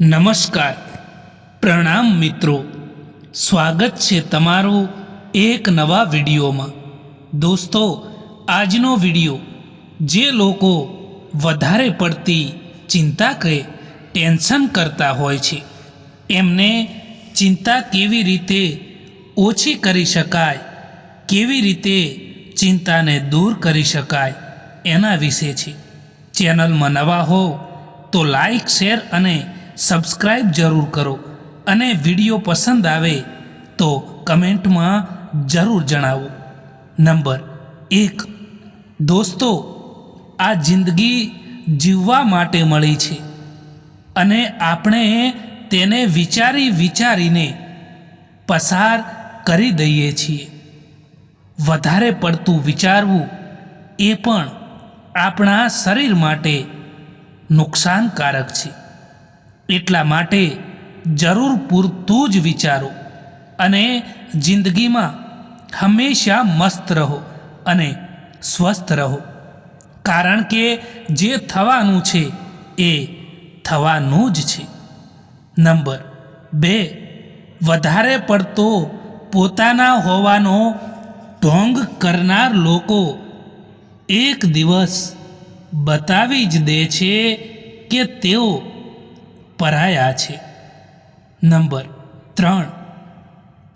નમસ્કાર. પ્રણામ મિત્રો. સ્વાગત છે તમારું એક નવા વિડીયોમાં. દોસ્તો, આજનો વીડિયો જે લોકો વધારે પડતી ચિંતા કે ટેન્શન કરતા હોય છે, એમને ચિંતા કેવી રીતે ઓછી કરી શકાય, કેવી રીતે ચિંતાને દૂર કરી શકાય એના વિશે છે. ચેનલમાં નવા હો તો લાઈક, શેર અને સબસ્ક્રાઈબ જરૂર કરો અને વીડિયો પસંદ આવે તો કમેન્ટમાં જરૂર જણાવો. નંબર એક, દોસ્તો, આ જિંદગી જીવવા માટે મળી છે અને આપણે તેને વિચારી વિચારીને પસાર કરી દઈએ છીએ. વધારે પડતું વિચારવું એ પણ આપણા શરીર માટે નુકસાનકારક છે. એટલા માટે જરૂર પૂરતું જ વિચારો અને જિંદગીમાં હંમેશા મસ્ત રહો અને સ્વસ્થ રહો. કારણ કે જે થવાનું છે એ થવાનું જ છે. નંબર બે, વધારે પડતો પોતાના હોવાનો ઢોંગ કરનાર લોકો એક દિવસ બતાવી જ દે છે કે તેઓ પરાયા છે. નંબર ત્રણ.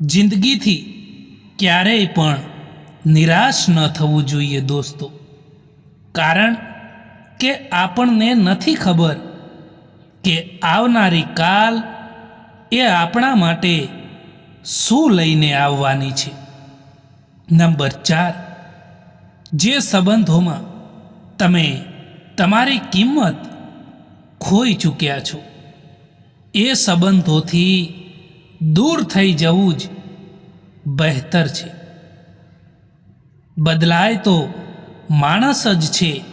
જિંદગીથી ક્યારેય પણ નિરાશ ન થવું જોઈએ દોસ્તો. કારણ કે આપણને નથી ખબર કે આવનારી કાલ એ આપણા માટે શું લઈને આવવાની છે. નંબર ચાર. જે સંબંધોમાં તમે તમારી કિંમત ખોઈ ચૂક્યા છો. એ સંબંધોથી દૂર થઈ જવું જ બહેતર છે. બદલાય તો માણસ જ છે.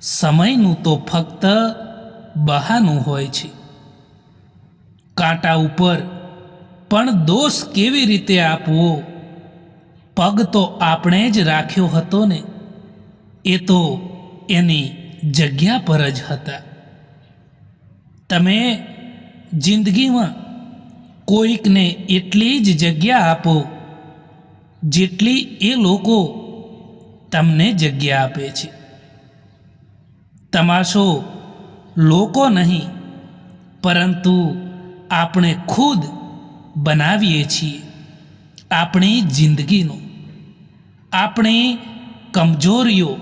સમયનું તો ફક્ત બહાનું હોય છે. કાંટા ઉપર પણ દોષ કેવી રીતે આપવો? પગ તો આપણે જ રાખ્યો હતો ને. એ તો એની જગ્યા પર જ હતા. તમે જિંદગીમાં કોઈકને એટલી જ જગ્યા આપો, જેટલી એ લોકો તમને જગ્યા આપે છે. તમાશો લોકો નહીં, પરંતુ આપણે ખુદ બનાવીએ છીએ આપણી જિંદગીનો. આપણી કમજોરીઓ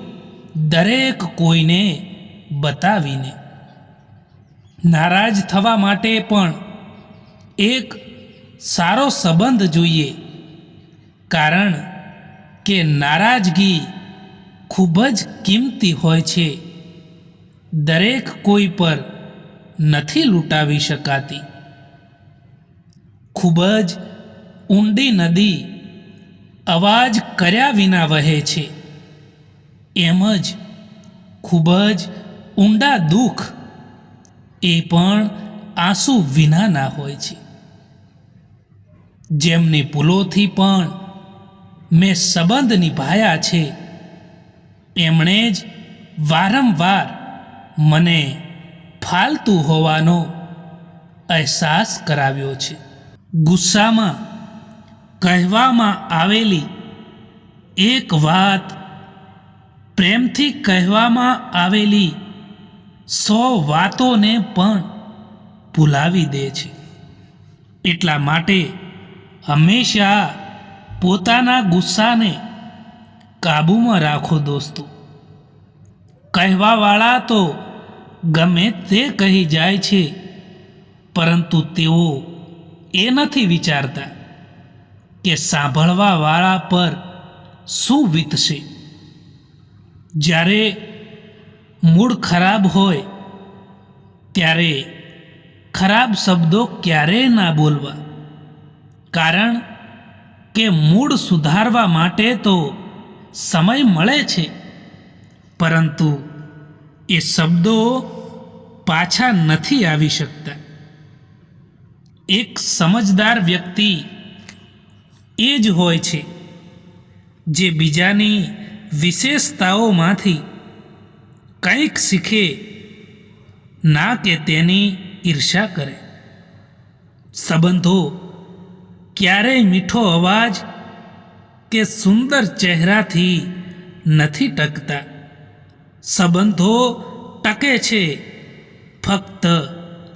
દરેક કોઈને બતાવીને નારાજ થવા માટે પણ એક સારો સંબંધ જોઈએ. કારણ કે નારાજગી ખૂબ જ કિંમતી હોય છે. દરેક કોઈ પર નથી લૂંટાવી શકાતી. ખૂબ જ ઊંડી નદી અવાજ કર્યા વિના વહે છે. એમ જ ખૂબ જ ઊંડા દુઃખ એ પણ આંસુ વિનાના હોય છે. જેમની ભૂલોથી પણ મેં સંબંધ નિભાયા છે, એમણે જ વારંવાર મને ફાલતુ હોવાનો અહેસાસ કરાવ્યો છે. ગુસ્સામાં કહેવામાં આવેલી એક વાત પ્રેમથી કહેવામાં આવેલી સો વાતોને પણ ભૂલાવી દે છે. એટલા માટે હંમેશા પોતાના ગુસ્સાને કાબૂમાં રાખો દોસ્તો. કહેવાવાળા તો ગમે તે કહી જાય છે, પરંતુ તેઓ એ નથી વિચારતા કે સાંભળવાવાળા પર શું વીતશે. જ્યારે મૂડ ખરાબ હોય, ત્યારે ખરાબ શબ્દો ક્યારેય ના બોલવા. કારણ કે મૂડ સુધારવા માટે તો સમય મળે છે. પરંતુ એ શબ્દો પાછા નથી આવી શકતા. એક સમજદાર વ્યક્તિ એ જ હોય છે, જે બીજાની વિશેષતાઓમાંથી કંઈક શીખે, ના કે તેની ઈર્ષા કરે. સંબંધો ક્યારેય મીઠો અવાજ કે સુંદર ચહેરાથી નથી ટકતા. સંબંધો ટકે છે, ફક્ત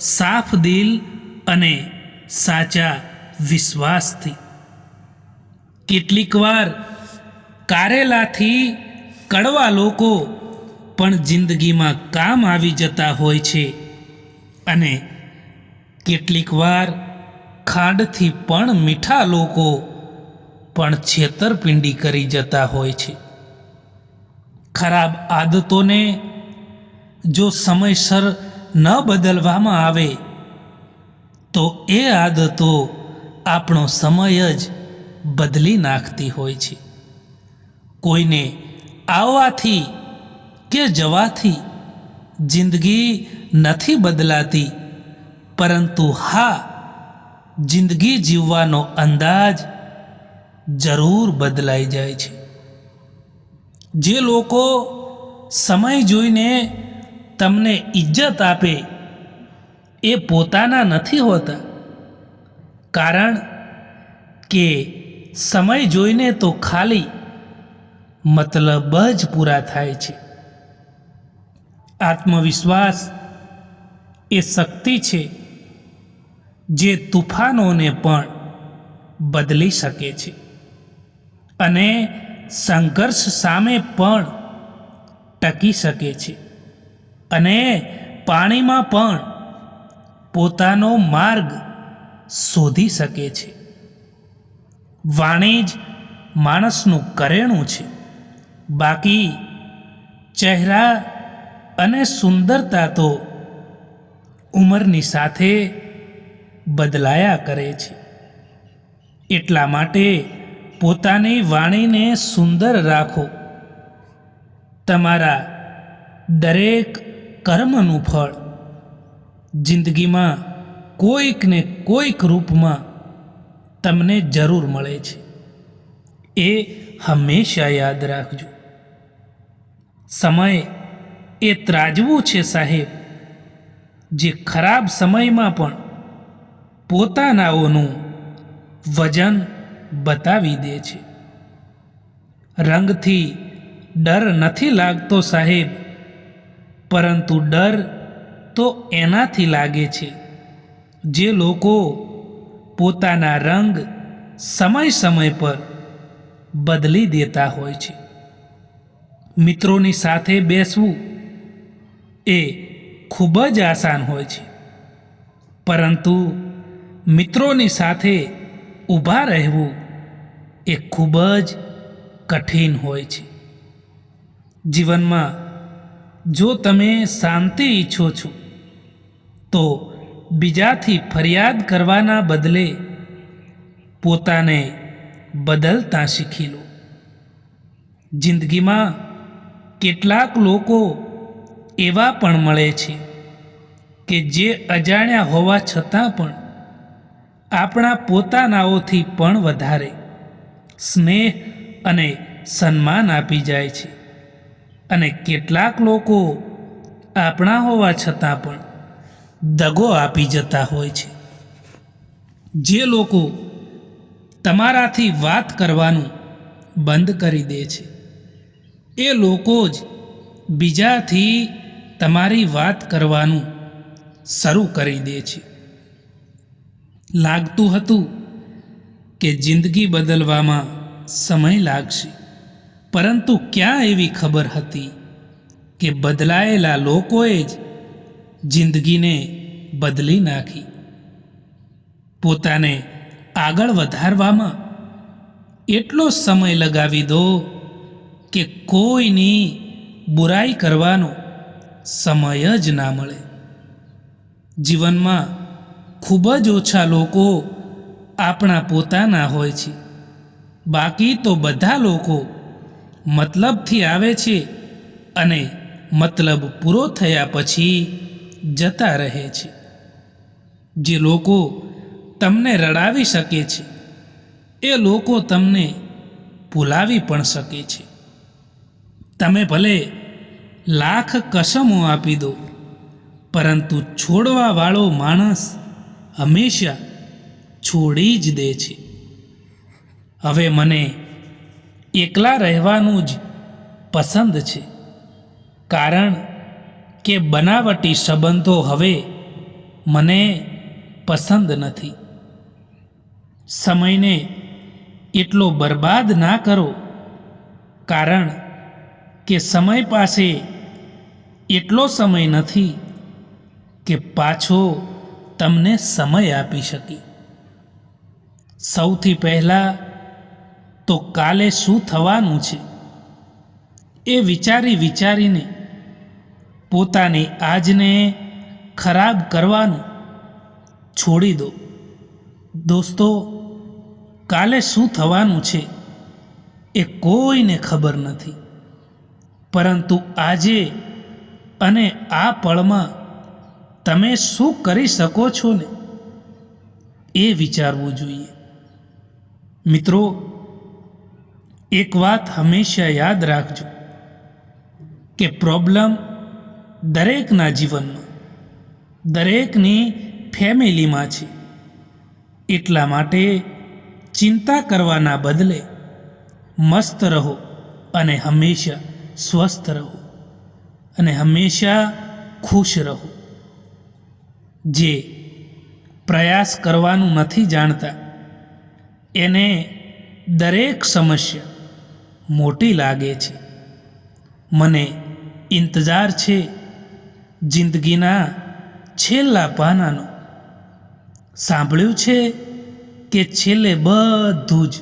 સાફ દિલ અને સાચા વિશ્વાસથી. કેટલીકવાર કારેલાથી કડવા લોકો પણ જિંદગીમાં કામ આવી જતા હોય છે. અને કેટલીક વાર ખાંડથી પણ મીઠા લોકો પણ છેતરપિંડી કરી જતા હોય છે. ખરાબ આદતોને જો સમયસર ન બદલવામાં આવે, તો એ આદતો આપણો સમય જ બદલી નાખતી હોય છે. કોઈને આવવાથી કે જવાથી જિંદગી નથી બદલાતી, પરંતુ હા, જિંદગી જીવવાનો અંદાજ જરૂર બદલાઈ જાય છે. જે લોકો સમય જોઈને તમને ઇજ્જત આપે, એ પોતાના નથી હોતા. કારણ કે સમય જોઈને તો ખાલી મતલબ જ પૂરા થાય છે. આત્મવિશ્વાસ એ શક્તિ છે જે તુફાનોને પણ બદલી શકે છે. અને સંઘર્ષ સામે પણ ટકી શકે છે. અને પાણીમાં પણ પોતાનો માર્ગ શોધી શકે છે. વાણી જ માણસનું કરેણું છે. બાકી ચહેરા અને સુંદરતા તો ઉંમરની સાથે બદલાયા કરે છે. એટલા માટે પોતાની વાણીને સુંદર રાખો. તમારા દરેક કર્મનું ફળ જિંદગીમાં કોઈક ને કોઈક રૂપમાં તમને જરૂર મળે છે. એ હંમેશા યાદ રાખજો. સમય એ ત્રાજવું છે સાહેબ, જે ખરાબ સમયમાં પણ પોતાનાઓનું વજન બતાવી દે છે. રંગથી ડર નથી લાગતો સાહેબ, પરંતુ ડર તો એનાથી લાગે છે. જે લોકો પોતાના રંગ સમય સમય પર બદલી દેતા હોય છે. મિત્રોની સાથે બેસવું એ ખૂબ જ આસાન હોય છે. પરંતુ મિત્રોની સાથે ઊભા રહેવું એ ખૂબ જ કઠિન હોય છે. જીવનમાં જો તમે શાંતિ ઈચ્છો છો, તો બીજાથી ફરિયાદ કરવાના બદલે પોતાને બદલતા શીખી લો. જિંદગીમાં કેટલાક લોકો એવા પણ મળે છે કે જે અજાણ્યા હોવા છતાં પણ આપણા પોતાનાઓથી પણ વધારે સ્નેહ અને સન્માન આપી જાય છે. અને કેટલાક લોકો આપણા હોવા છતાં પણ દગો આપી જતા હોય છે. જે લોકો તમારાથી વાત કરવાનું બંધ કરી દે છે. એ લોકો જ બીજાથી તમારી વાત કરવાનું શરૂ કરી દે છે. લાગતું હતું કે જિંદગી બદલવામાં સમય લાગશે. પરંતુ ક્યાં એવી ખબર હતી કે બદલાયેલા લોકોએ જ જિંદગીને બદલી નાખી. પોતાને આગળ વધારવામાં એટલો સમય લગાવી દો કે કોઈની બુરાઈ કરવાનો સમય જ ના મળે. જીવનમાં ખૂબ જ ઓછા લોકો આપણા પોતાના હોય છે. બાકી તો બધા લોકો મતલબથી આવે છે અને મતલબ પૂરો થયા પછી જતા રહે છે. જે લોકો તમને રડાવી શકે છે, એ લોકો તમને ભૂલાવી પણ શકે છે. તમે ભલે લાખ કસમો આપી દો. પરંતુ છોડવાવાળો માણસ હંમેશા છોડી જ દે છે. હવે મને એકલા રહેવાનું જ પસંદ છે. કારણ કે બનાવટી સંબંધો હવે મને પસંદ નથી. સમયને એટલો બરબાદ ના કરો. કારણ કે સમય પાસે એટલો સમય નથી કે પાછો તમને સમય આપી શકે. સૌથી પહેલાં તો કાલે શું થવાનું છે એ વિચારી વિચારીને પોતાની આજને ખરાબ કરવાનું છોડી દો. દોસ્તો, કાલે શું થવાનું છે એ કોઈને ખબર નથી. પરંતુ આજે અને આ પળમાં તમે શું કરી શકો છો ને? એ વિચારવું જોઈએ. મિત્રો, એક વાત હંમેશા યાદ રાખજો કે પ્રોબ્લેમ દરેકના જીવનમાં, દરેકની ફેમિલીમાં છે. એટલા માટે ચિંતા કરવાના બદલે મસ્ત રહો અને હંમેશા સ્વસ્થ રહો. અને હંમેશા ખુશ રહો. જે પ્રયાસ કરવાનું નથી જાણતા, એને દરેક સમસ્યા મોટી લાગે છે. મને ઇંતજાર છે જિંદગીના છેલ્લા પાનાનો. સાંભળ્યું છે કે છેલ્લે બધું જ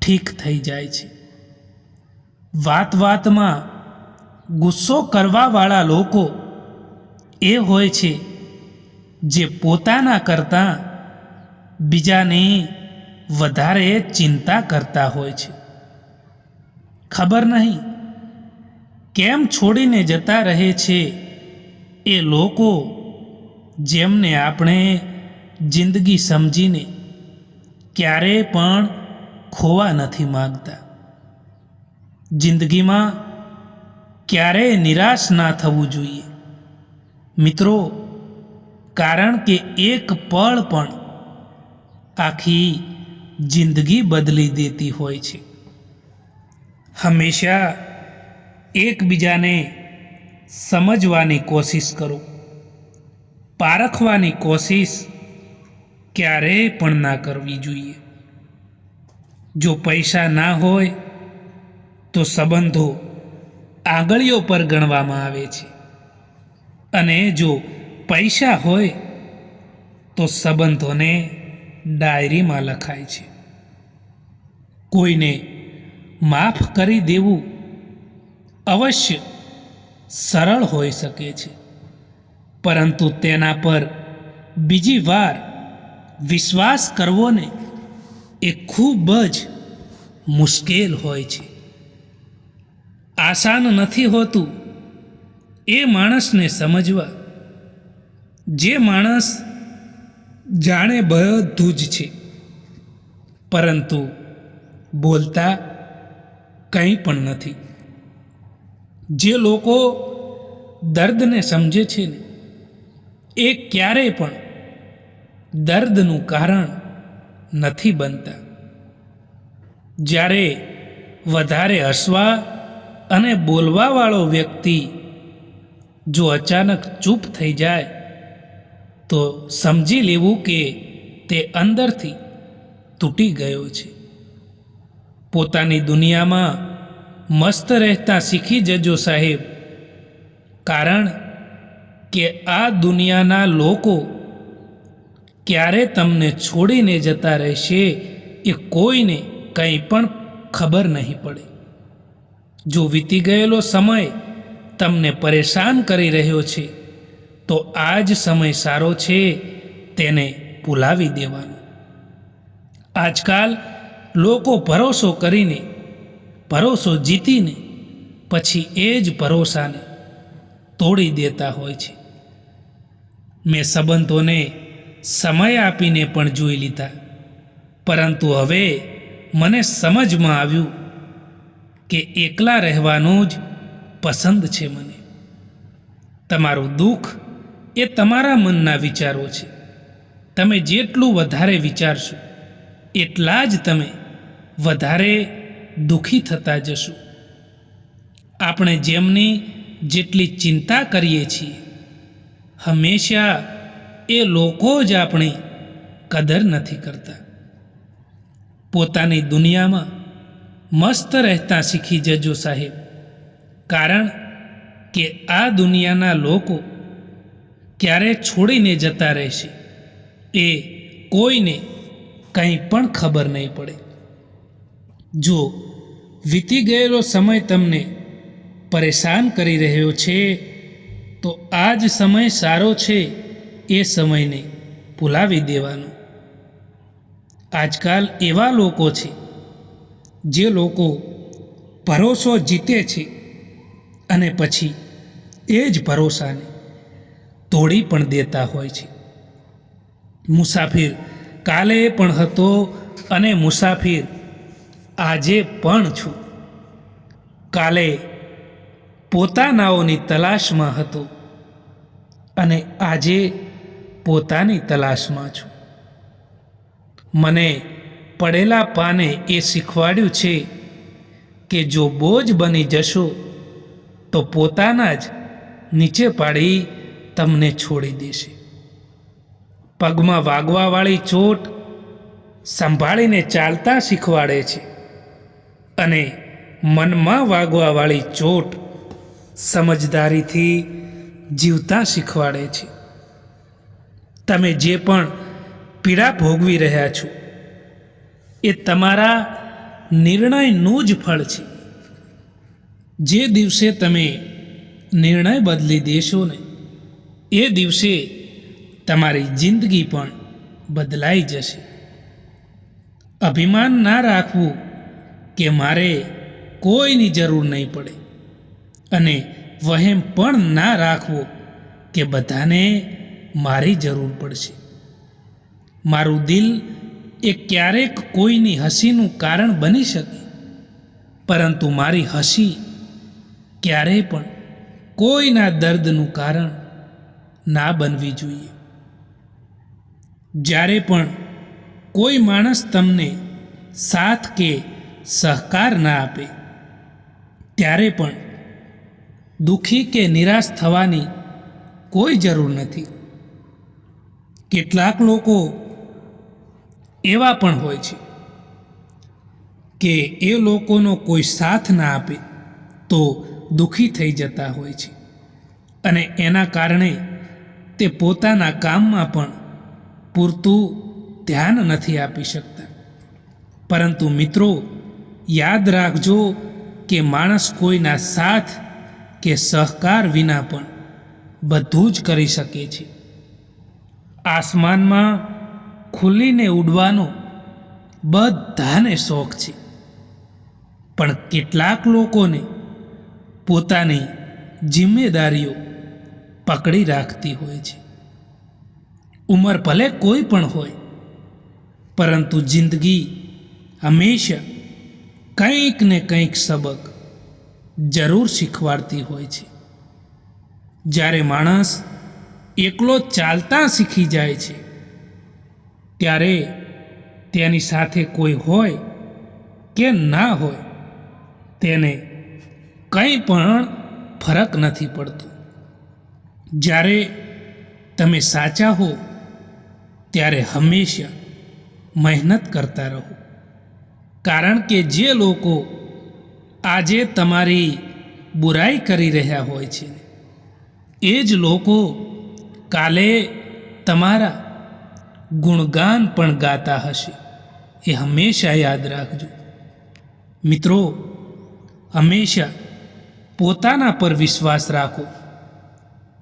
ઠીક થઈ જાય છે. વાત વાતમાં ગુસ્સો કરવાવાળા લોકો એ હોય છે જે પોતાના કરતાં બીજાની વધારે ચિંતા કરતા હોય છે. ખબર નહીં કેમ છોડીને જતા રહે છે એ લોકો જેમને આપણે જિંદગી સમજીને ક્યારેય પણ ખોવા નથી માગતા. જિંદગીમાં ક્યારેય નિરાશ ના થવું જોઈએ. મિત્રો, કારણ કે એક પળ પણ આખી જિંદગી બદલી દેતી હોય છે. હંમેશા એકબીજાને સમજવાની કોશિશ કરો. પારખવાની કોશિશ ક્યારેય પણ ના કરવી જોઈએ. જો પૈસા ના હોય તો સંબંધો આંગળીઓ પર ગણવામાં આવે છે. અને જો પૈસા હોય, તો સંબંધોને ડાયરીમાં લખાય છે. કોઈને માફ કરી દેવું અવશ્ય સરળ હોઈ શકે છે, પરંતુ તેના પર બીજી વાર વિશ્વાસ કરવો ને એ ખૂબ જ મુશ્કેલ હોય છે. આસાન નથી હોતું એ માણસને સમજવા. જે માણસ જાણે બધું જ છે, પરંતુ બોલતા કંઈ પણ નથી. જે લોકો દર્દને સમજે છે ને, એ ક્યારેય પણ દર્દનું કારણ નથી બનતા. જ્યારે વધારે હસવા અને બોલવાવાળો વ્યક્તિ જો અચાનક ચૂપ થઈ જાય, તો સમજી લેવું કે તે અંદરથી તૂટી ગયો છે. પોતાની દુનિયામાં મસ્ત રહેતા શીખી જજો સાહેબ. કારણ કે આ દુનિયાના લોકો ક્યારે તમને છોડીને જતા રહેશે એ કોઈને કંઈ પણ ખબર નહીં પડે. જો વીતી ગયેલો સમય તમને પરેશાન કરી રહ્યો છે, તો આ જ સમય સારો છે તેને ભૂલાવી દેવાનો. આજકાલ લોકો ભરોસો કરીને, ભરોસો જીતીને, પછી એ જ ભરોસાને તોડી દેતા હોય છે. મેં સંબંધોને સમય આપીને પણ જોઈ લીધા, પરંતુ હવે મને સમજમાં આવ્યું કે એકલા રહેવાનું જ પસંદ છે મને. તમારું દુઃખ એ તમારા મનના વિચારો છે. તમે જેટલું વધારે વિચારશો, એટલા જ તમે વધારે દુઃખી થતા જશો. આપણે જેમની જેટલી ચિંતા કરીએ છીએ, હંમેશા એ લોકો જ આપણી કદર નથી કરતા. પોતાની દુનિયામાં મસ્ત રહેતા શીખી જજો સાહેબ. કારણ કે આ દુનિયાના લોકો ક્યારે છોડીને જતા રહેશે એ કોઈને કંઈ પણ ખબર નહીં પડે. જો વીતી ગયેલો સમય તમને પરેશાન કરી રહ્યો છે, તો આ જ સમય સારો છે એ સમયને ભૂલાવી દેવાનો. આજકાલ એવા લોકો છે જે લોકો ભરોસો જીતે છે અને પછી એ જ ભરોસાને તોડી પણ દેતા હોય છે. મુસાફિર કાલે પણ હતો અને મુસાફિર આજે પણ છું. કાલે પોતાનાઓની તલાશમાં હતો અને આજે પોતાની તલાશમાં છું. મને પડેલા પાને એ શીખવાડ્યું છે કે જો બોજ બની જશો, તો પોતાના જ નીચે પાડી તમને છોડી દેશે. પગમાં વાગવાવાળી ચોટ સંભાળીને ચાલતા શીખવાડે છે અને મનમાં વાગવાવાળી ચોટ સમજદારીથી જીવતા શીખવાડે છે. તમે જે પણ પીડા ભોગવી રહ્યા છો એ તમારા નિર્ણયનું જ ફળ છે. જે દિવસે તમે નિર્ણય બદલી દેશો ને, એ દિવસે તમારી જિંદગી પણ બદલાઈ જશે. અભિમાન ના રાખવું કે મારે કોઈની જરૂર નહીં પડે અને વહેમ પણ ના રાખવો કે બધાને મારી જરૂર પડશે. મારું દિલ એ ક્યારેક કોઈની હસીનું કારણ બની શકે. પરંતુ મારી હસી ક્યારેય પણ કોઈના દર્દનું કારણ ના બનવી જોઈએ. જ્યારે પણ કોઈ માણસ તમને સાથ કે સહકાર ના આપે, ત્યારે પણ દુઃખી કે નિરાશ થવાની કોઈ જરૂર નથી. કેટલાક લોકો એવા પણ હોય છે કે એ લોકોનો કોઈ સાથ ના આપે તો દુઃખી થઈ જતા હોય છે. અને એના કારણે તે પોતાના કામમાં પણ પૂરતું ધ્યાન નથી આપી શકતા. પરંતુ મિત્રો, યાદ રાખજો કે માણસ કોઈના સાથ કે સહકાર વિના પણ બધું જ કરી શકે છે. આસમાનમાં ખુલીને ઉડવાનો બધાને શોખ છે. પણ કેટલાક લોકોને પોતાની જિમ્મેદારીઓ પકડી રાખતી હોય છે. ઉંમર ભલે કોઈ પણ હોય, પરંતુ જિંદગી હંમેશા કંઈક ને કંઈક સબક જરૂર શીખવાડતી હોય છે. જ્યારે માણસ એકલો ચાલતા શીખી જાય છે ત્યારે તેની સાથે કોઈ હોય કે ના હોય, તેને કંઈ પણ ફરક નથી પડતો. જ્યારે તમે સાચા હો, ત્યારે હંમેશા મહેનત કરતા રહો. કારણ કે જે લોકો આજે તમારી બુરાઈ કરી રહ્યા હોય છે, એ જ લોકો કાલે તમારા ગુણગાન પણ ગાતા હશે. એ હંમેશા યાદ રાખજો. મિત્રો, હંમેશા પોતાના પર વિશ્વાસ રાખો.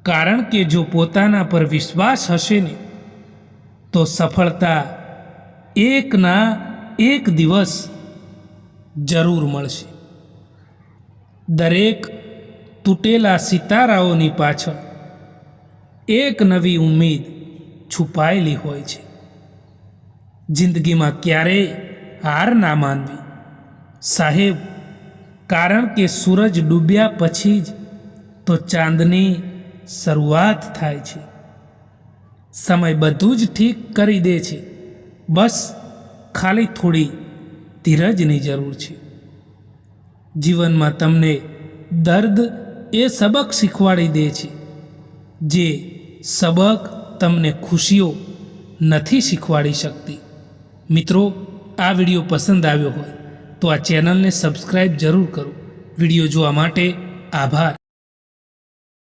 કારણ કે જો પોતાના પર વિશ્વાસ હશે ને, તો સફળતા એકના એક દિવસ જરૂર મળશે. દરેક તૂટેલા સિતારાઓની પાછળ એક નવી ઉમ્મીદ છુપાયેલી હોય છે. જિંદગીમાં ક્યારેય હાર ના માનવી. સાહેબ, કારણ કે સૂરજ ડૂબ્યા પછી જ તો ચાંદની શરૂઆત થાય છે. સમય બધું જ ઠીક કરી દે છે. બસ ખાલી થોડી ધીરજની જરૂર છે. જીવનમાં તમને દર્દ એ સબક શીખવાડી દે છે. જે સબક તમને ખુશીઓ નથી શીખવાડી શકતી. મિત્રો, આ વીડિયો પસંદ આવ્યો હોય તો આ ચેનલને સબસ્ક્રાઈબ જરૂર કરો. વીડિયો જોવા માટે આભાર.